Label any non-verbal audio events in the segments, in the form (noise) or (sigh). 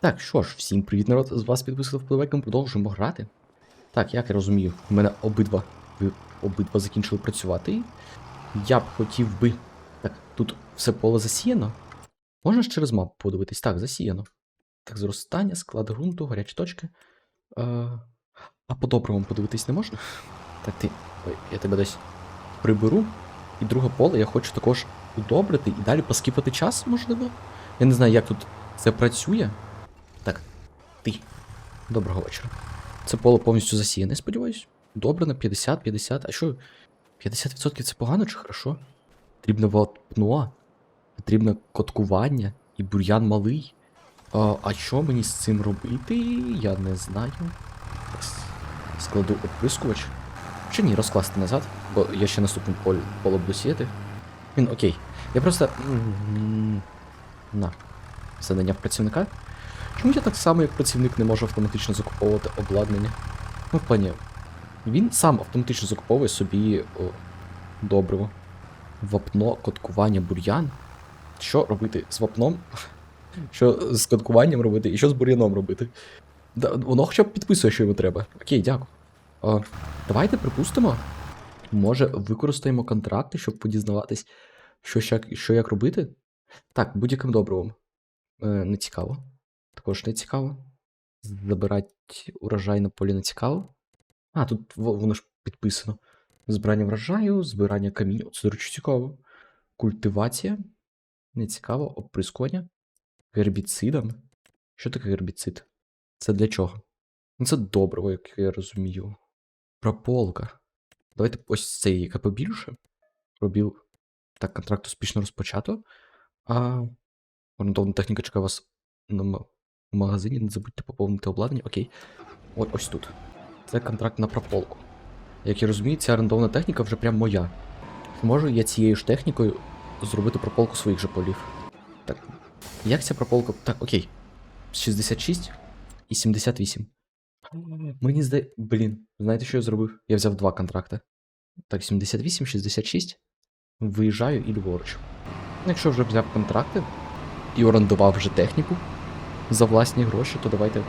Так, що ж, всім привіт, народ. З вас підписав впливайка, продовжуємо грати. Так, як я розумію, в мене обидва ви обидва закінчили працювати. Я б хотів би. Так, тут все поле засіяно. Можна ж через мапу подивитись? Так, засіяно. Так, зростання, склад ґрунту, гарячі точки. Е, а по-доброму подивитись не можна? Так, ти. Ой, я тебе десь приберу. І друге поле я хочу також удобрити і далі поскіпати час, можливо. Я не знаю, як тут це працює. Ти. Доброго вечора. Це поле повністю засіяне, сподіваюсь. Добре на 50-50. А що? 50% це погано чи хорошо? Потрібне вапно, потрібне коткування і бур'ян малий. А, а що мені з цим робити? Я не знаю. Складу оприскувач. Чи ні, розкласти назад, бо я ще наступне поле, поле буду сіяти. Він окей. Я просто. На. Задання працівника. Чому я так само, як працівник, не можу автоматично закуповувати обладнання? Ну, в плані, він сам автоматично закуповує собі о, добриво. Вапно, коткування, бур'ян. Що робити з вапном? (laughs) Що з коткуванням робити і що з бур'яном робити? Да, воно хоча б підписує, що йому треба. Окей, дякую. А, давайте припустимо. Може, використаємо контракти, щоб подізнаватись, що, що як робити? Так, будь-яким добривом. Е, не цікаво. Також не цікаво. Забирати урожай на полі не цікаво. А, тут воно ж підписано. Збирання врожаю, збирання каміння. Це, речі, цікаво. Культивація. Не цікаво. Оприскування. Гербіцидом. Що таке гербіцид? Це для чого? Ну, це добриво, як я розумію. Прополка. Давайте ось цей яка побільше. Пробіл. Так, контракт успішно розпочато. А орієнтовна техніка чекає вас на в магазині. Не забудьте поповнити обладнання. Окей. О, ось тут. Це контракт на прополку. Як я розумію, ця орендована техніка вже прям моя. Можу я цією ж технікою зробити прополку своїх же полів? Так. Як ця прополка. Так, окей. 66 і 78. Мені здає. Блін, знаєте, що я зробив? Я взяв два контракти. Так, 78, 66. Виїжджаю і ліворуч. Якщо вже взяв контракти і орендував вже техніку за власні гроші, то давайте.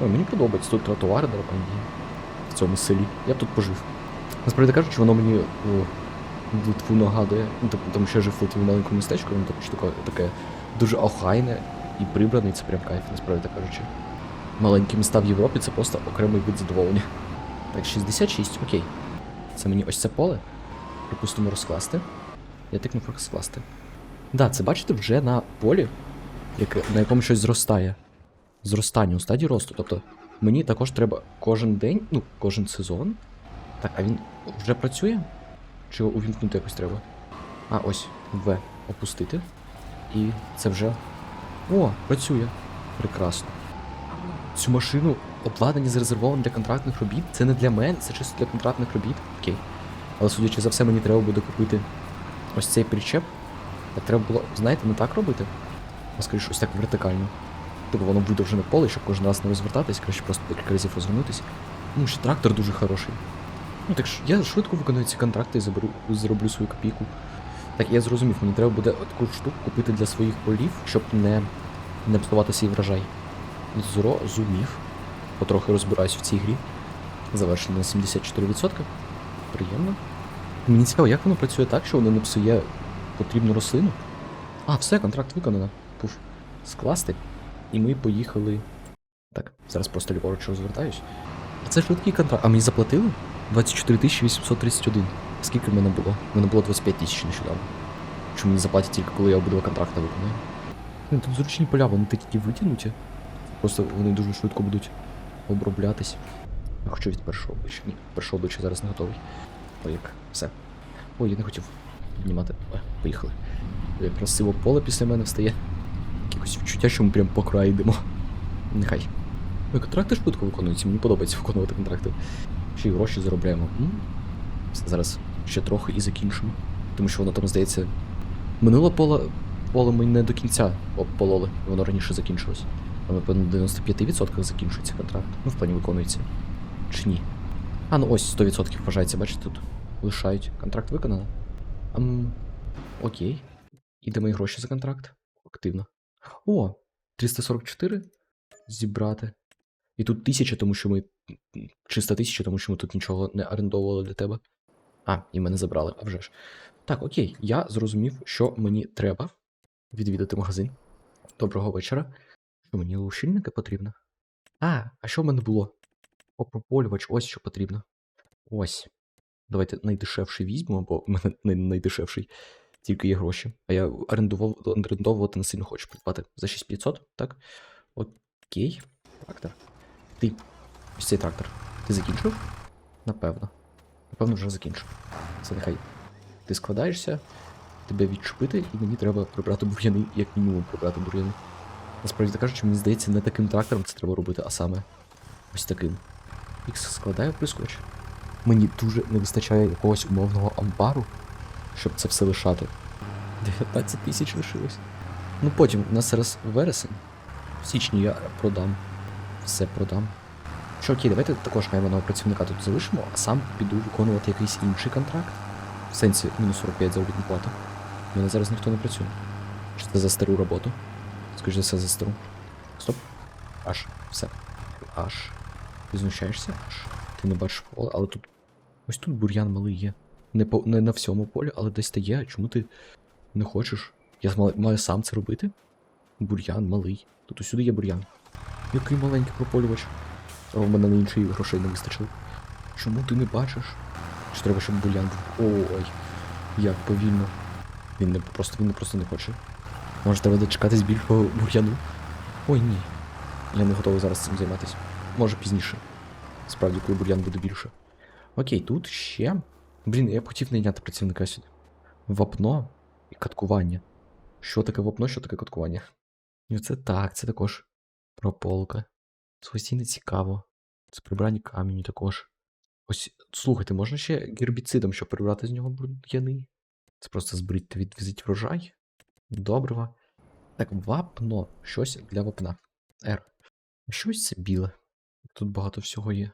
Ой, мені подобається тут тротуари нормальні в цьому селі. Я б тут пожив. Насправді кажучи, воно мені о, Литву нагадує, ну, типу, тому що я жив в Литві в маленькому містечку, воно так, таке, таке дуже охайне і прибране, і це прям кайф, насправді кажучи. Маленькі міста в Європі це просто окремий вид задоволення. Так, 66, окей. Це мені ось це поле. Припустимо розкласти. Я тикнув розкласти. Да, це бачите вже на полі, яке, на якому щось зростає. Зростання у стадії росту. Тобто мені також треба кожен день, ну, кожен сезон. Так, а він вже працює? Чи увімкнути якось треба? А, ось, В. Опустити. І це вже. О, працює. Прекрасно. Цю машину обладнання зарезервовано для контрактних робіт. Це не для мене, це чисто для контрактних робіт. Окей. Але судячи за все, мені треба буде купити ось цей причеп. Так треба було, знаєте, не так робити. А скоріше, ось так вертикально. Типу воно видовжене поле, щоб кожен раз не розвертатись, краще просто декілька разів розвернутися. Ну, ще трактор дуже хороший. Ну так ж, я швидко виконую ці контракти і заберу, зароблю свою копійку. Так, я зрозумів, мені треба буде таку штуку купити для своїх полів, щоб не, не псувати свій врожай. Зрозумів. Потрохи розбираюсь в цій грі. Завершено на 74%. Приємно. Мені цікаво, як воно працює так, що воно не псує потрібну рослину. А, все, контракт виконано. Скласти. І ми поїхали. Так, зараз просто ліворуч розвертаюсь. А це швидкий контракт. А мені заплатили? 24 831. Скільки в мене було? В мене було 25 тисяч нещодавно. Чому мені заплатять тільки коли я обидва контракти виконую? Ну, тут зручні поля, вони такі витягнуті. Просто вони дуже швидко будуть оброблятись. Я хочу від першого обличчя. Ні, першого обличчя зараз не готовий. Ой, як. Все. Ой, я не хотів піднімати. Поїхали. Красиво поле після мене встає. Якось відчуття, що ми прям по краю йдемо. Нехай. Ой, контракти швидко виконуються, мені подобається виконувати контракти. Ще й гроші заробляємо. М? Зараз ще трохи і закінчимо. Тому що воно там, здається. Минуле поле, поле ми не до кінця обпололи, воно раніше закінчилось. А на 95% закінчується контракт. Ну, в плані виконується. Чи ні? А, ну ось 100% вважається, бачите, тут лишають. Контракт виконано. Ам, окей. І гроші за контракт? Активно. О, 344. зібрати. І тут тисяча, тому що ми. м, Чиста тисяча, тому що ми тут нічого не орендовували для тебе. А, і мене забрали, а вже ж. Так, окей, я зрозумів, що мені треба відвідати магазин. Доброго вечора. Що мені лущильники потрібно? А, а що в мене було? Опропалювач, ось що потрібно. Ось. Давайте найдешевший візьмемо, бо в мене найдешевший. Тільки є гроші. А я орендував, орендовувати не сильно хочу придбати. За 6500, так? Окей. Трактор. Ти. Ось цей трактор. Ти закінчив? Напевно. Напевно, вже закінчив. Це нехай. Ти складаєшся, тебе відчепити, і мені треба прибрати бур'яни, як мінімум прибрати бур'яни. Насправді кажучи, мені здається, не таким трактором це треба робити, а саме ось таким. Ікс складаю прискоч. Мені дуже не вистачає якогось умовного амбару, щоб це все лишати. 19 тисяч лишилось. Ну потім, у нас зараз вересень. В січні я продам. Все продам. Що окей, давайте також найманого працівника тут залишимо, а сам піду виконувати якийсь інший контракт. В сенсі мінус 45 заробітну плату. У мене зараз ніхто не працює. Чи це за стару роботу? Скажи все за стару. Стоп. Аж. Все. Аж. Ти знущаєшся? Аж. Ти не бачиш поле, але тут. Ось тут бур'ян малий є. Не, по, не на всьому полі, але десь та є. Чому ти не хочеш? Я маю, сам це робити? Бур'ян малий. Тут усюди є бур'ян. Який маленький прополювач. А в мене на інший грошей не вистачило. Чому ти не бачиш? Чи треба, щоб бур'ян був? Ой, як повільно. Він не просто він не просто не хоче. Може треба дочекатись більшого бур'яну? Ой ні. Я не готовий зараз цим займатися. Може пізніше. Справді, коли бур'ян буде більше. Окей, тут ще. Блін, я б хотів найняти працівника сюди. Вапно і каткування. Що таке вапно, що таке каткування? І це так, це також прополка. Це не цікаво. Це прибрані камінь також. Ось, слухайте, можна ще гербіцидом, щоб прибрати з нього бур'яни? Це просто збрити, відвізить врожай. Добрива. Так, вапно. Щось для вапна. Р. Щось це біле. Тут багато всього є.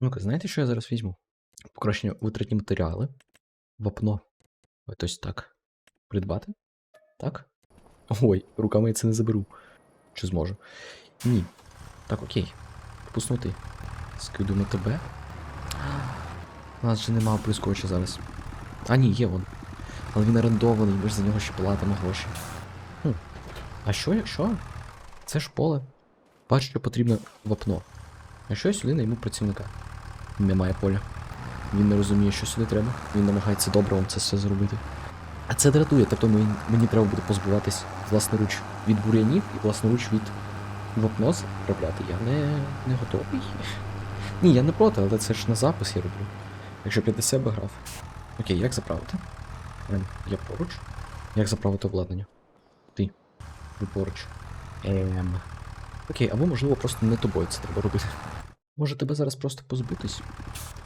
Ну-ка, знаєте, що я зараз візьму? Покращення витратні матеріали. Вапно. Ось так. Придбати? Так? Ой, руками я це не заберу. Чи зможу? Ні. Так, окей. Пуснути. Скиду на тебе. У нас же нема прискоча зараз. А, ні, є вон. Але він орендований, ми ж за нього ще платимо гроші. Хм. А що якщо? Це ж поле. Бачу, що потрібно вапно. А що я сюди найму працівника? Немає поля. Він не розуміє, що сюди треба. Він намагається добре це все зробити. А це дратує, тобто мені, мені треба буде позбуватись власноруч від бур'янів і власноруч від вапноз трапляти. Я не, не готовий. (laughs) Ні, я не проти, але це ж на запис я роблю. Якщо б я для себе грав. Окей, як заправити? Ем, я поруч. Як заправити обладнання? Ти. Ви поруч. Ем. Окей, або можливо просто не тобою це треба робити. Може тебе зараз просто позбутись?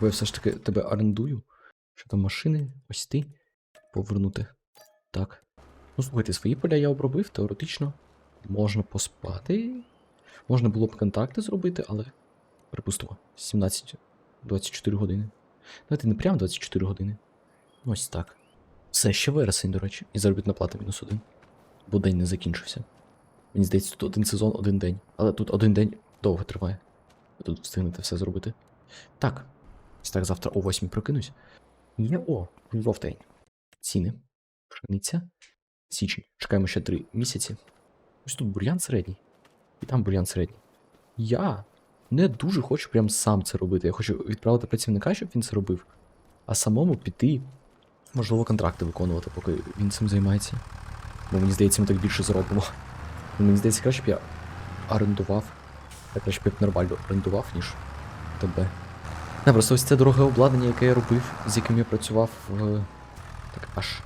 Бо я все ж таки тебе орендую. Що там машини? Ось ти. Повернути. Так. Ну слухайте, свої поля я обробив, теоретично. Можна поспати. Можна було б контакти зробити, але. Припустимо, 17-24 години. Давайте не прямо 24 години. Ось так. Все ще вересень, до речі, і заробітна плата мінус один. Бо день не закінчився. Мені здається, тут один сезон, один день. Але тут один день довго триває. Тут встигнете все зробити. Так. Так завтра о 8 прокинусь. Є о, жовтень. Ціни. Пшениця. Січень. Чекаємо ще 3 місяці. Ось тут бур'ян середній. І там бур'ян середній. Я не дуже хочу прям сам це робити. Я хочу відправити працівника, щоб він це робив. А самому піти, можливо, контракти виконувати, поки він цим займається. Бо мені здається, ми так більше заробимо. Ну, Мені здається, краще б я орендував. Я краще б нормально орендував, ніж тебе. Не, просто ось це дороге обладнання, яке я робив, з яким я працював в. Так аж.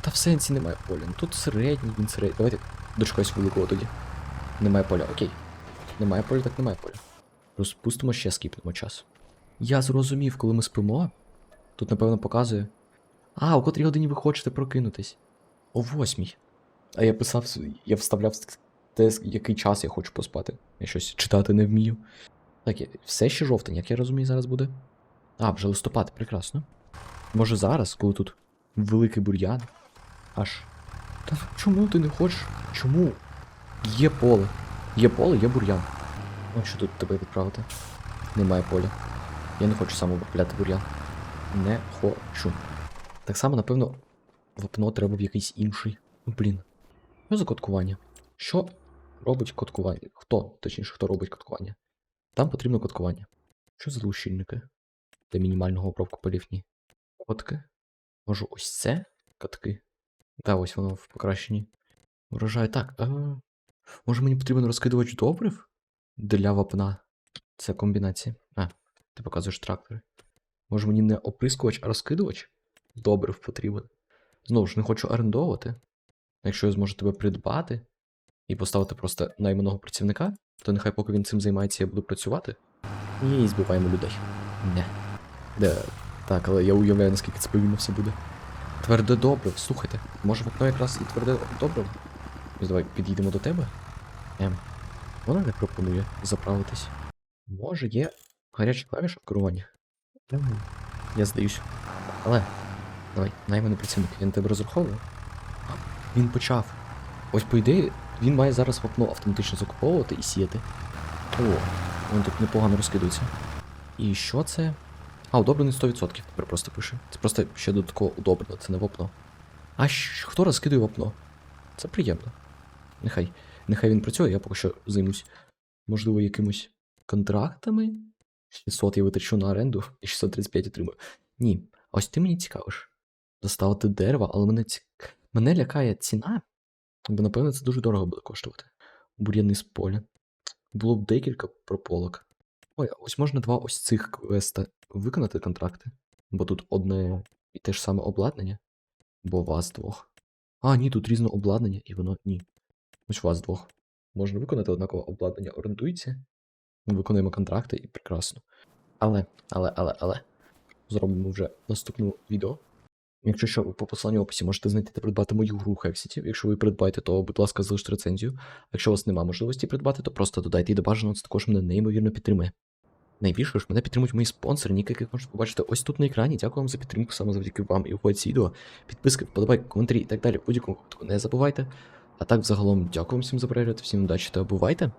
Та в сенсі немає поля. Ну тут середній, він середній. Давайте дочекаюсь великого тоді. Немає поля, окей. Немає поля, так немає поля. Розпустимо ще скіпнемо час. Я зрозумів, коли ми спимо. Тут, напевно, показує. А, о котрій годині ви хочете прокинутись? О восьмій. А я писав, я вставляв те, який час я хочу поспати. Я щось читати не вмію. Так, все ще жовтень, як я розумію, зараз буде. А, вже листопад, прекрасно. Може зараз, коли тут великий бур'ян. Аж. Та чому ти не хочеш? Чому? Є поле. Є поле, є бур'ян. Ну, що тут тебе відправити? Немає поля. Я не хочу сам обробляти бур'ян. Не хочу. Так само, напевно, вапно треба в якийсь інший. Блін. Що за коткування? Що робить коткування? Хто, точніше, хто робить коткування? Там потрібно коткування. Що за лущильники? Для мінімального обробку полів ні. Котки. Може, ось це? Катки. Та ось воно в покращенні. Вражає. Так. А... Може мені потрібен розкидувач добрив? Для вапна. Це комбінація. А, ти показуєш трактори. Може мені не оприскувач, а розкидувач? Добрив потрібен. Знову ж не хочу орендовувати. Якщо я зможу тебе придбати і поставити просто найманого працівника, то нехай поки він цим займається, я буду працювати. І збиваємо людей. Не. Де. Так, але я уявляю, наскільки це повільно все буде. Тверде добре, слухайте. Може вікно якраз і тверде добре? Ось давай підійдемо до тебе. Ем. Вона не пропонує заправитись. Може, є гаряча клавіша в керуванні? Ем, Я здаюсь. Але. Давай, найманий працівник, я на тебе розраховую. Він почав. Ось по ідеї, він має зараз вапно автоматично закуповувати і сіяти. О, він тут непогано розкидується. І що це? А, удобрений 100% тепер просто пише. Це просто ще додатково удобрено, це не вапно. А хто розкидує вапно? Це приємно. Нехай. Нехай він працює, я поки що займусь. Можливо, якимось контрактами. 600 я витрачу на оренду і 635 отримую. Ні. Ось ти мені цікавиш. Доставити дерево, але мене ці... мене лякає ціна, бо напевно це дуже дорого буде коштувати. Бур'яни з поля. Було б декілька прополок. Ой, ось можна два ось цих квеста виконати контракти. Бо тут одне і те ж саме обладнання. Бо вас двох. А, ні, тут різне обладнання, і воно ні. Ось вас двох. Можна виконати однакове обладнання, орендується. Ми виконуємо контракти і прекрасно. Але, але, але, але. Зробимо вже наступне відео. Якщо що, ви по посиланню в описі можете знайти та придбати мою гру Hexity. Якщо ви придбаєте, то, будь ласка, залиште рецензію. Якщо у вас немає можливості придбати, то просто додайте і до бажаного, це також мене неймовірно підтримує. Найбільше ж мене підтримують мої спонсори, ніки, яких можете побачити ось тут на екрані. Дякую вам за підтримку саме завдяки вам і виходить відео. Підписки, вподобайки, коментарі і так далі. Будь-якому не забувайте. А так, взагалом, дякую всім за перегляд, всім удачі та бувайте!